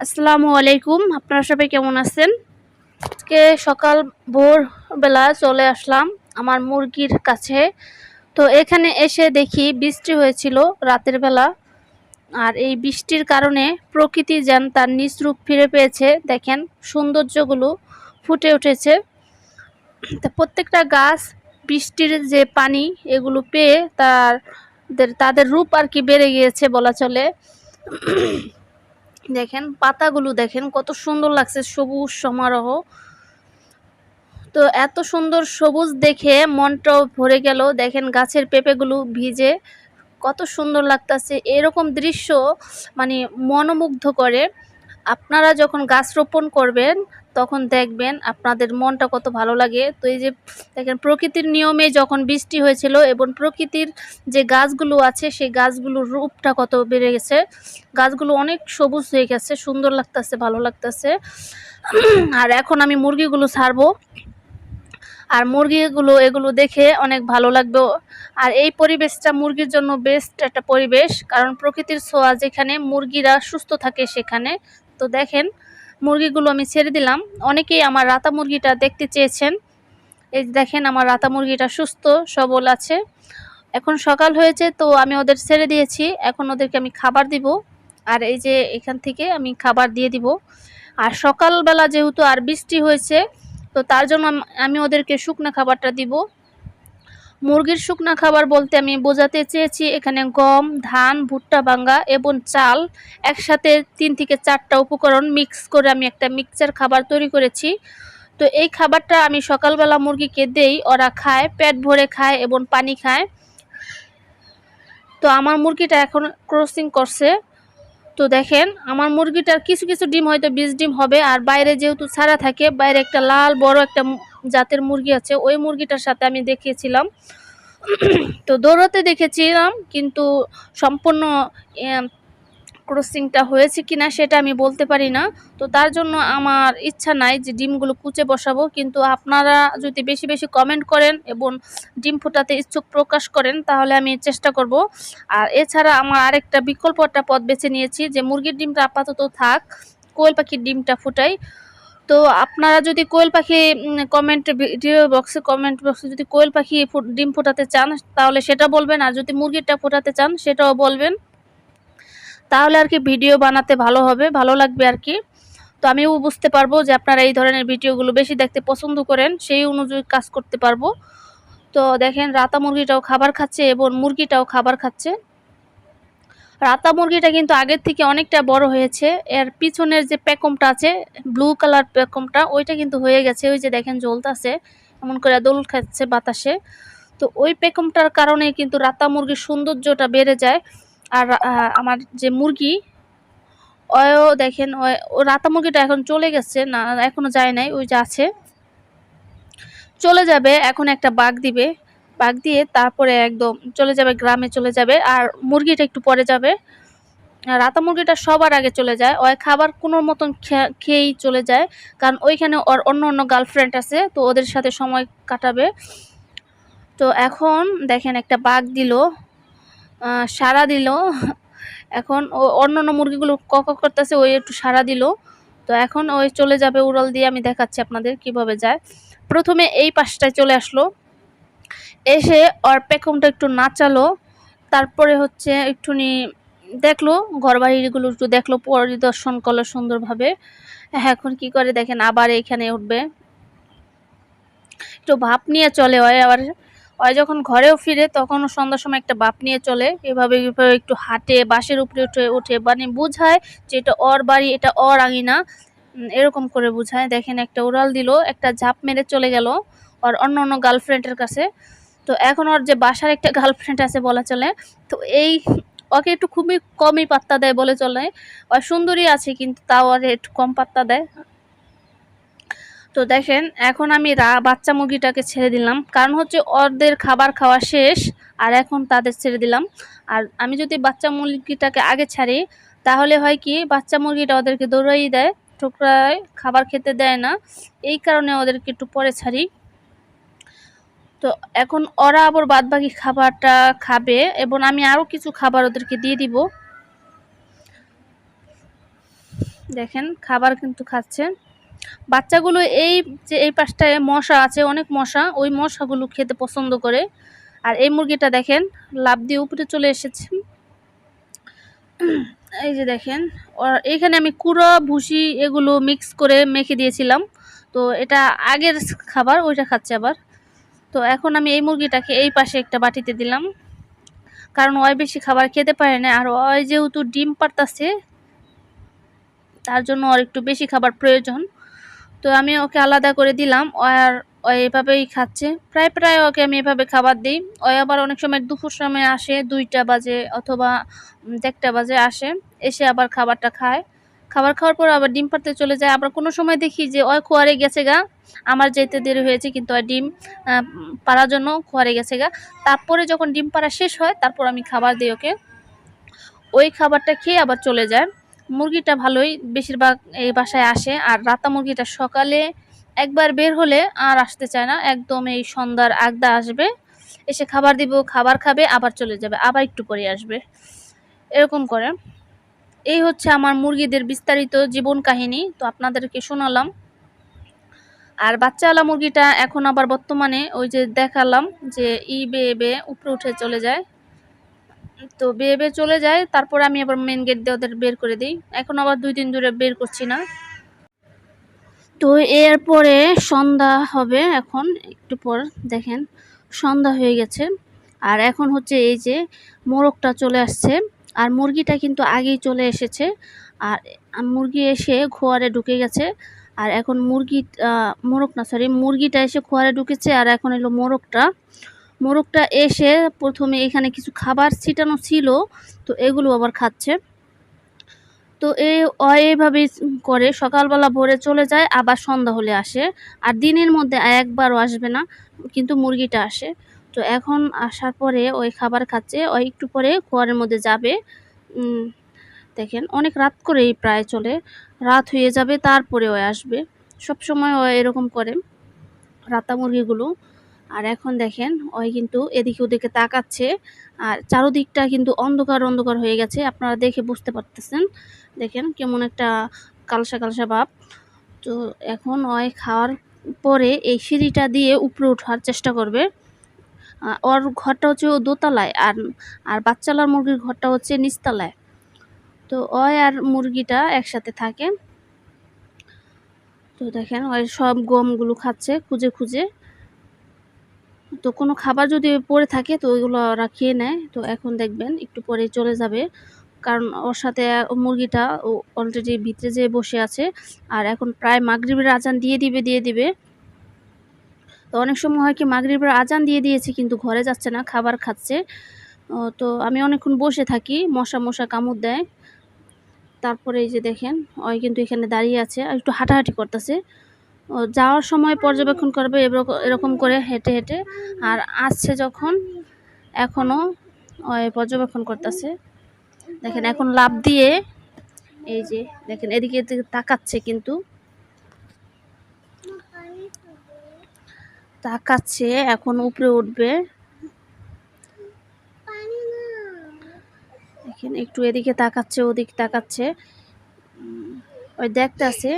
আসসালামু আলাইকুম। আপনারা সবাই কেমন আছেন? আজকে সকাল ভোরবেলা চলে আসলাম আমার মুরগির কাছে। তো এখানে এসে দেখি বৃষ্টি হয়েছিল রাতের বেলা। আর এই বৃষ্টির কারণে প্রকৃতি যেন তার নিজ রূপ ফিরে পেয়েছে। দেখেন সৌন্দর্যগুলো ফুটে উঠেছে। তা প্রত্যেকটা গাছ, বৃষ্টির যে পানি, এগুলো পেয়ে তার তাদের রূপ আর কি বেড়ে গিয়েছে বলা চলে। দেখেন, পাতাগুলো দেখেন, কত সুন্দর লাগছে সবুজ সমারোহ। তো এত সুন্দর সবুজ দেখে মনটাও ভরে গেল। দেখেন, গাছের পেঁপেগুলো ভিজে কত সুন্দর লাগতেছে। এরকম দৃশ্য মানে মনোমুগ্ধ করে। আপনারা যখন গাছ রোপণ করবেন তখন দেখবেন আপনাদের মনটা কত ভালো লাগে। তো এই যে দেখেন, প্রকৃতির নিয়মে যখন বৃষ্টি হয়েছিল এবং প্রকৃতির যে গাছগুলো আছে, সেই গাছগুলোর রূপটা কত বেড়ে গেছে, গাছগুলো অনেক সবুজ হয়ে গেছে, সুন্দর লাগতেছে, ভালো লাগতেছে। আর এখন আমি মুরগিগুলো ছাড়বো। আর মুরগিগুলো, এগুলো দেখে অনেক ভালো লাগবে। আর এই পরিবেশটা মুরগির জন্য বেস্ট একটা পরিবেশ, কারণ প্রকৃতির ছোঁয়া যেখানে মুরগিরা সুস্থ থাকে সেখানে। তো দেখেন মুরগিগুলো আমি ছেড়ে দিলাম। অনেকেই আমার রাতা মুরগিটা দেখতে চেয়েছেন। এই দেখেন, আমার রাতা মুরগিটা সুস্থ, সবল আছে। এখন সকাল হয়েছে, তো আমি ওদের ছেড়ে দিয়েছি। এখন ওদেরকে আমি খাবার দিব। আর এই যে এখান থেকে আমি খাবার দিয়ে দিব। আর সকালবেলা যেহেতু আর বৃষ্টি হয়েছে, তো তার জন্য আমি ওদেরকে শুকনো খাবারটা দিব। মুরগির শুকনো খাবার বলতে আমি বোঝাতে চেয়েছি, এখানে গম, ধান, ভুট্টা, ভাঙ্গা এবং চাল একসাথে তিন থেকে চারটা উপকরণ মিক্স করে আমি একটা মিক্সচার খাবার তৈরি করেছি। তো এই খাবারটা আমি সকালবেলা মুরগিকে দেই, ওরা খায়, পেট ভরে খায় এবং পানি খায়। তো আমার মুরগিটা এখন ক্রসিং করছে। তো দেখেন, আমার মুরগিটার কিছু কিছু ডিম হয়তো বিষ ডিম হবে, আর বাইরে যেহেতু ছাড়া থাকে, বাইরে একটা লাল বড় একটা জাতের মুরগি আছে, ওই মুরগিটার সাথে আমি দেখিয়েছিলাম। তো দৌড়াতে দেখেছিলাম, কিন্তু সম্পূর্ণ ক্রসিংটা হয়েছে কি না সেটা আমি বলতে পারি না। তো তার জন্য আমার ইচ্ছা নাই যে ডিমগুলো কুচে বসাবো, কিন্তু আপনারা যদি বেশি বেশি কমেন্ট করেন এবং ডিম ফোটাতে ইচ্ছুক প্রকাশ করেন, তাহলে আমি চেষ্টা করব। আর এছাড়া আমার আরেকটা বিকল্প একটা পথ বেছে নিয়েছি, যে মুরগির ডিমটা আপাতত থাক, কোয়েল পাখির ডিমটা ফুটাই। তো আপনারা যদি কোয়েল পাখি কমেন্ট ভিডিও বক্সে কমেন্ট বক্সে যদি কোয়েল পাখি ডিম ফোটাতে চান, তাহলে সেটা বলবেন। আর যদি মুরগিটা ফোটাতে চান, সেটাও বলবেন। তাহলে আর কি ভিডিও বানাতে ভালো হবে, ভালো লাগবে আর কি। তো আমিও বুঝতে পারব যে আপনারা এই ধরনের ভিডিওগুলো বেশি দেখতে পছন্দ করেন, সেই অনুযায়ী কাজ করতে পারব। তো দেখেন, রাতা মুরগিটাও খাবার খাচ্ছে এবং মুরগিটাও খাবার খাচ্ছে। রাতা মুরগিটা কিন্তু আগের থেকে অনেকটা বড় হয়েছে। এর পিছনের যে প্যাকমটা আছে ব্লু কালার প্যাকমটা ওইটা কিন্তু হয়ে গেছে। ওই যে দেখেন জ্বলতাছে, এমন করে দোল খাচ্ছে বাতাসে। তো ওই প্যাকমটার কারণে কিন্তু রাতা মুরগির সৌন্দর্যটা বেড়ে যায়। আর আমার যে মুরগি ওয়ও দেখেন ও রাতা মুরগিটা এখন চলে গেছে, না, এখনও যায় নাই, ওই যে আছে। চলে যাবে, এখন একটা বাঘ দিবে। বাঘ দিয়ে তারপরে একদম চলে যাবে গ্রামে চলে যাবে, আর মুরগিটা একটু পরে যাবে। রাতা মুরগিটা সবার আগে চলে যায়, ওই খাবার কোনো মতন খেয়েই চলে যায়, কারণ ওইখানে ওর অন্য অন্য গার্লফ্রেন্ড আছে, তো ওদের সাথে সময় কাটাবে। তো এখন দেখেন একটা বাঘ দিল সারা দিল। এখন ও অন্য অন্য মুরগিগুলো কক করতেছে, ওই একটু সারা দিল। তো এখন ওই চলে যাবে উড়াল দিয়ে, আমি দেখাচ্ছি আপনাদের কীভাবে যায়। প্রথমে এই পাশটায় চলে আসলো। এসে ওর পেকমটা একটু নাচালো, তারপরে হচ্ছে একটুনি দেখল ঘর বাড়িগুলো একটু দেখল, পরিদর্শন করল সুন্দরভাবে। এখন কি করে দেখেন, আবার এখানে উঠবে। একটু ভাপ নিয়ে চলে হয় আবার ওই যখন ঘরেও ফিরে তখন সন্ধ্যার সময় একটা বাপ নিয়ে চলে। এভাবে এভাবে একটু হাঁটে বাসের উপরে উঠে উঠে মানে বুঝায় যে এটা অর বাড়ি, এটা অর আঙিনা এরকম করে বুঝায়। দেখেন একটা উড়াল দিল, একটা ঝাঁপ মেরে চলে গেল। ওর অন্য অন্য গার্লফ্রেন্ডের কাছে। তো এখন ওর যে বাসার একটা গার্লফ্রেন্ড আছে বলা চলে, তো এই ওকে একটু খুবই কমই পাত্তা দেয় বলে চলে। ওর সুন্দরী আছে কিন্তু তাও আর একটু কম পাত্তা দেয়। তো দেখেন, এখন আমি রা, বাচ্চা মুরগিটাকে ছেড়ে দিলাম। কারণ হচ্ছে ওদের খাবার খাওয়া শেষ, আর এখন তাদের ছেড়ে দিলাম। আর আমি যদি বাচ্চা মুরগিটাকে আগে ছাড়ি, তাহলে হয় কি, বাচ্চা মুরগিটা ওদেরকে দৌড়াই দেয়, ঠোকরায় খাবার খেতে দেয় না। এই কারণে ওদেরকে একটু পরে ছাড়ি। তো এখন ওরা আবার বাদবাকি খাবারটা খাবে এবং আমি আরও কিছু খাবার ওদেরকে দিয়ে দিব। দেখেন, খাবার কিন্তু খাচ্ছে। বাচ্চাগুলো এই যে এই পাশটায় মশা আছে, অনেক মশা, ওই মশাগুলো খেতে পছন্দ করে। আর এই মুরগিটা দেখেন লাভ দিয়ে উপরে চলে এসেছে। এই যে দেখেন এইখানে আমি কুড়ো, ভুসি এগুলো মিক্স করে মেখে দিয়েছিলাম। তো এটা আগের খাবার, ওইটা খাচ্ছে আবার। তো এখন আমি এই মুরগিটাকে এই পাশে একটা বাটিতে দিলাম। কারণ ওই বেশি খাবার খেতে পারে না, আর ওই যেহেতু ডিম পারতাছে, তার জন্য ওর একটু বেশি খাবার প্রয়োজন। তো আমি ওকে আলাদা করে দিলাম আর ও এভাবেই খাচ্ছে। প্রায় প্রায় ওকে আমি এভাবে খাবার দিই। ও আবার অনেক সময় দুপুর সময় আসে, দুইটা বাজে অথবা দেড়টা বাজে আসে, এসে আবার খাবারটা খায়। খাবার খাওয়ার পর আবার ডিম পাড়তে চলে যায়। আবার কোনো সময় দেখি যে, ওই খোয়ারে গেছে গা। আমার যেতে দেরি হয়েছে, কিন্তু ওই ডিম পাড়ার জন্য খোয়ারে গেছে গা। তারপরে যখন ডিম পাড়া শেষ হয়, তারপর আমি খাবার দিই ওকে। ওই খাবারটা খেয়ে আবার চলে যায়। মুরগিটা ভালোই বেশিরভাগ এই বাসায় আসে। আর রাতা মুরগিটা সকালে একবার বের হলে আর আসতে চায় না। একদম এই সন্ধ্যার আগদা আসবে। এসে খাবার দিব, খাবার খাবে, আবার চলে যাবে, আবার একটু পরে আসবে। এরকম করে। এই হচ্ছে আমার মুরগিদের বিস্তারিত জীবন কাহিনী, তো আপনাদেরকে শোনালাম। আর বাচ্চাওয়ালা মুরগিটা এখন আবার বর্তমানে ওই যে দেখালাম যে ই বেয়ে বেয়ে উপরে উঠে চলে যায়। তো বেয়ে বেয়ে চলে যায়, তারপর আমি আবার মেন গেট দিয়ে ওদের বের করে দিই। এখন আবার দুই দিন ধরে বের করছি না। তো এরপরে সন্ধ্যা হবে এখন, একটু পর দেখেন, সন্ধ্যা হয়ে গেছে। আর এখন হচ্ছে এই যে মোরগটা চলে আসছে। আর মুরগিটা কিন্তু আগেই চলে এসেছে। আর মুরগি এসে খোয়ারে ঢুকে গেছে। আর এখন মুরগি মোরগ না সরি মুরগিটা এসে খোয়ারে ঢুকেছে। আর এখন এলো মোরগটা। মোরগটা এসে প্রথমে এখানে কিছু খাবার ছিটানো ছিল, তো এগুলো আবার খাচ্ছে। তো ও এইভাবে করে সকালবেলা ভোরে চলে যায়, আবার সন্ধ্যা হলে আসে। আর দিনের মধ্যে একবারও আসবে না, কিন্তু মুরগিটা আসে। তো এখন আসার পরে ওই খাবার খাচ্ছে, ওই একটু পরে খোয়ারের মধ্যে যাবে। দেখেন, অনেক রাত করেই প্রায় চলে। রাত হয়ে যাবে তারপরে ওই আসবে। সব সময় ও এরকম করে, রাতা মুরগিগুলো। আর এখন দেখেন, ওই কিন্তু এদিকে ওদিকে তাকাচ্ছে। আর চারোদিকটা কিন্তু অন্ধকার অন্ধকার হয়ে গেছে। আপনারা দেখে বুঝতে পারতেছেন। দেখেন, কেমন একটা কালসা কালসা ভাব। তো এখন ওই খাওয়ার পরে এই সিঁড়িটা দিয়ে উপরে ওঠার চেষ্টা করবে। ওর ঘরটা হচ্ছে ও দোতলায় আর আর বাচ্চালার মুরগির ঘরটা হচ্ছে নিচতলায়। তো ওই আর মুরগিটা একসাথে থাকে। তো দেখেন, ওই সব গমগুলো খাচ্ছে খুঁজে খুঁজে। তো কোনো খাবার যদি পড়ে থাকে তো ওইগুলো ওরা খেয়ে নেয়। তো এখন দেখবেন একটু পরে চলে যাবে। কারণ ওর সাথে মুরগিটা অলরেডি ভিতরে যেয়ে বসে আছে। আর এখন প্রায় মাগরিবের আজান দিয়ে দিবে দিয়ে দিবে। তো অনেক সময় হয় কি মাগরিবের আজান দিয়ে দিয়েছে কিন্তু ঘরে যাচ্ছে না, খাবার খাচ্ছে। তো আমি অনেকক্ষণ বসে থাকি, মশা মশা কামড় দেয়। তারপরে এই যে দেখেন, ওই কিন্তু এখানে দাঁড়িয়ে আছে আর একটু হাঁটাহাঁটি করতেছে। যাওয়ার সময় পর্যবেক্ষণ করবে এরকম করে হেঁটে হেঁটে। আর আসছে যখন এখনও ওই পর্যবেক্ষণ করতেছে। দেখেন এখন লাভ দিয়ে, এই যে দেখেন এদিকে এদিকে তাকাচ্ছে কিন্তু। তাকাচ্ছে, এখন উপরে উঠবে। দেখেন, একটু এদিকে তাকাচ্ছে, ওদিকে তাকাচ্ছে। ওই দেখতাছে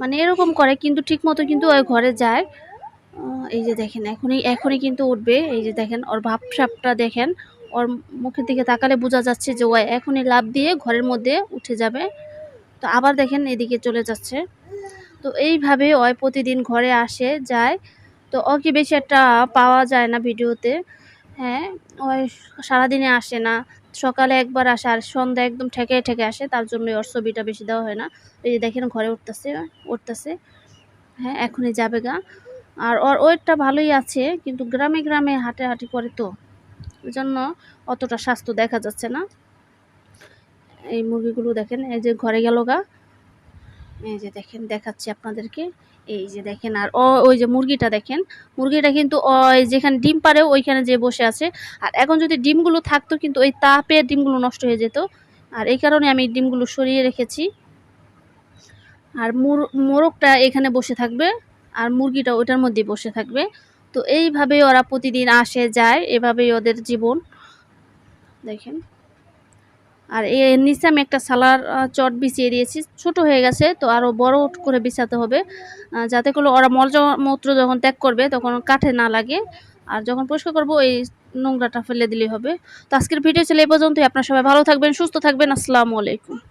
মানে এরকম করে, কিন্তু ঠিক মতো কিন্তু ওই ঘরে যায়। এই যে দেখেন, এখনই এখনই কিন্তু উঠবে। এই যে দেখেন, ওর ভাবসাবটা দেখেন, ওর মুখের দিকে তাকালে বোঝা যাচ্ছে যে ও এখনই লাভ দিয়ে ঘরের মধ্যে উঠে যাবে। তো আবার দেখেন, এদিকে চলে যাচ্ছে। তো এইভাবে ওই প্রতিদিন ঘরে আসে, যায়। তো ওকে বেশি একটা পাওয়া যায় না ভিডিওতে? হ্যাঁ ওই সারাদিনে আসে না। সকালে একবার আসে আর সন্ধ্যা একদম ঠেকে ঠেকে আসে, তার জন্য ওর ছবিটা বেশি দেওয়া হয় না। এই যে দেখেন ঘরে উঠতেছে উঠতেছে। হ্যাঁ এখনই যাবে গা। আর ওর ওয়েটটা ভালোই আছে, কিন্তু গ্রামে গ্রামে হাঁটে হাঁটি করে তো। ওই জন্য অতটা স্বাস্থ্য দেখা যাচ্ছে না। এই মুরগিগুলো দেখেন, এই যে ঘরে গেল গা। এই যে দেখেন, দেখাচ্ছি আপনাদেরকে। এই যে দেখেন, আর ওই যে মুরগিটা দেখেন। মুরগিটা কিন্তু যেখানে ডিম পারে ওইখানে যে বসে আছে। আর এখন যদি ডিমগুলো থাকতো, কিন্তু ওই তাপে ডিমগুলো নষ্ট হয়ে যেত। আর এই কারণে আমি ডিমগুলো সরিয়ে রেখেছি। আর মুর মোরগটা এখানে বসে থাকবে, আর মুরগিটা ওইটার মধ্যে বসে থাকবে। তো এইভাবে ওরা প্রতিদিন আসে, যায়, এভাবেই ওদের জীবন। দেখেন। আর এর নিচে আমি একটা সালার চট বিছিয়ে দিয়েছি। ছোট হয়ে গেছে, তো আরও বড় করে বিছাতে হবে। যাতে করে ওরা মল জ- মূত্র যখন ত্যাগ করবে, তখন কাঠে না লাগে। আর যখন পরিষ্কার করব, এই নোংরাটা ফেলে দিলেই হবে। তো আজকের ভিডিও ছিল এই পর্যন্তই। আপনার সবাই ভালো থাকবেন, সুস্থ থাকবেন। আসসালামু আলাইকুম।